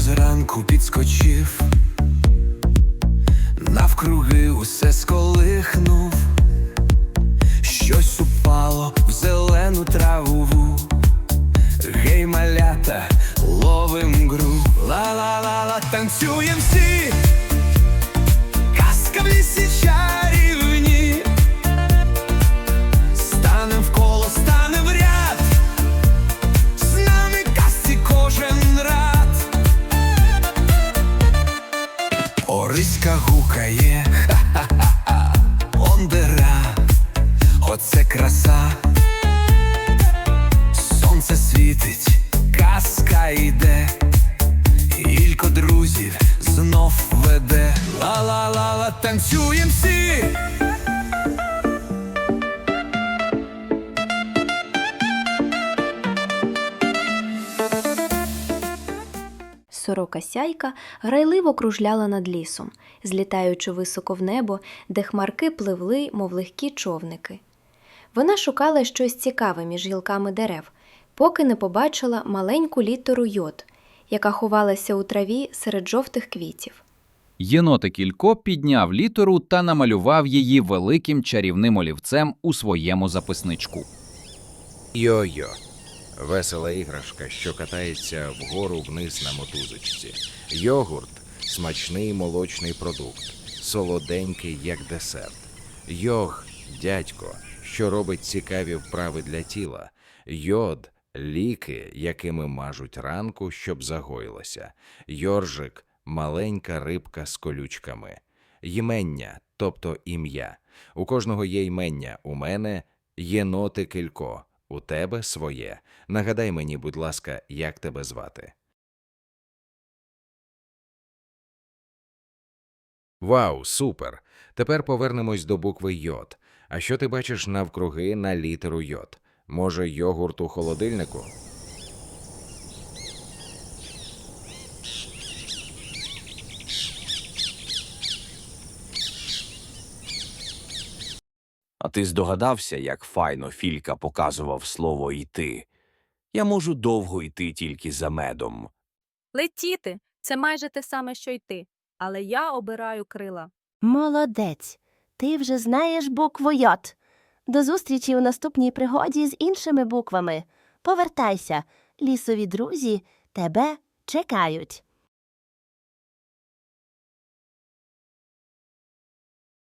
Зранку підскочив, навкруги усе сколихнув, щось упало в зелену траву. Гей, малята, ловим гру, ла-ла-ла-ла, танцюєм всі, казка в лісі Ориська гукає, ха-ха-ха, ондера, оце краса. Сонце світить, казка йде, Ілько друзів знов веде. Ла-ла-ла-ла, танцюєм всі. Сорока сяйка грайливо кружляла над лісом, злітаючи високо в небо, де хмарки пливли, мов легкі човники. Вона шукала щось цікаве між гілками дерев, поки не побачила маленьку літеру йод, яка ховалася у траві серед жовтих квітів. Єнотик Ілько підняв літеру та намалював її великим чарівним олівцем у своєму записничку. Йо-йо. Весела іграшка, що катається вгору вниз на мотузочці. Йогурт смачний молочний продукт, солоденький, як десерт. Йог дядько, що робить цікаві вправи для тіла. Йод ліки, якими мажуть ранку, щоб загоїлося. Йоржик маленька рибка з колючками. Ймення, тобто ім'я. У кожного є ймення. У мене єноти кілько. У тебе своє. Нагадай мені, будь ласка, як тебе звати. Вау, супер! Тепер повернемось до букви йод. А що ти бачиш навкруги на літеру йод? Може, йогурт у холодильнику? Ти здогадався, як файно Філька показував слово йти? Я можу довго йти тільки за медом. Летіти це майже те саме, що йти, але я обираю крила. Молодець. Ти вже знаєш букву Йод. До зустрічі у наступній пригоді з іншими буквами. Повертайся, лісові друзі тебе чекають.